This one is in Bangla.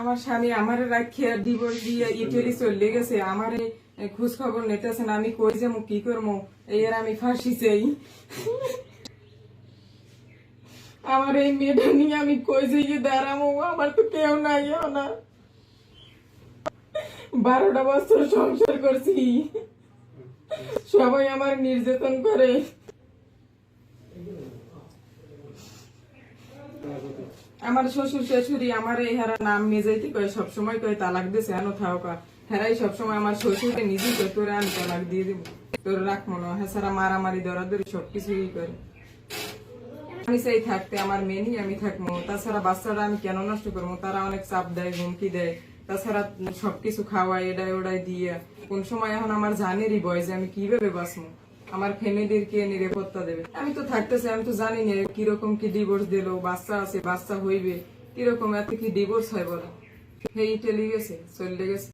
আমার স্বামী আমার রাখিয়া ডিভোর্স দিয়ে ইটালি চলে গেছে। আমার খোঁজ খবর নিতেছে না, আমি কই যাব, কি করব? এই আর আমি ফাঁসি চাই। আমার এই মেয়েটা নিয়ে আমি কই যাই দাঁড়াবো আমার তো কেউ নাই না বারোটা বছর সংসার করছি। সবাই আমার নির্যাতন করে। আমার শ্বশুর শাশুড়ি আমার এই হারা নাম মেজাইতে কয়, সবসময় কয়, তালাক দিছে, আনো থাকা হেরাই সবসময় আমার শ্বশুরকে নিজেই কয়, তোরে আমি তালাক দিয়ে দেবো। তোর রাখব না হ্যাঁ। সারা মারামারি, দরাদরি সবকিছুই করে। আমি সেই থাকতে আমার মেনি আমি থাকব। তাছাড়া বাচ্চারা আমি কেন নষ্ট করব? তারা অনেক চাপ দেয়, হুমকি দেয়। তাছাড়া সবকিছু খাওয়াই এডাই ওডাই দিয়ে। কোন সময় এখন আমার জানেরই বয় যে আমি কীভাবে বাঁচবো? আমার ফ্যামিলির কে নিরাপত্তা দেবে। আমি তো থাকতেছি, আমি তো জানি না কীরকম কি ডিভোর্স দিল, বাচ্চা আছে, বাচ্চা হইবে, কীরকম এত কি ডিভোর্স হয় বলো? সেই চলে গেছে চলে গেছে।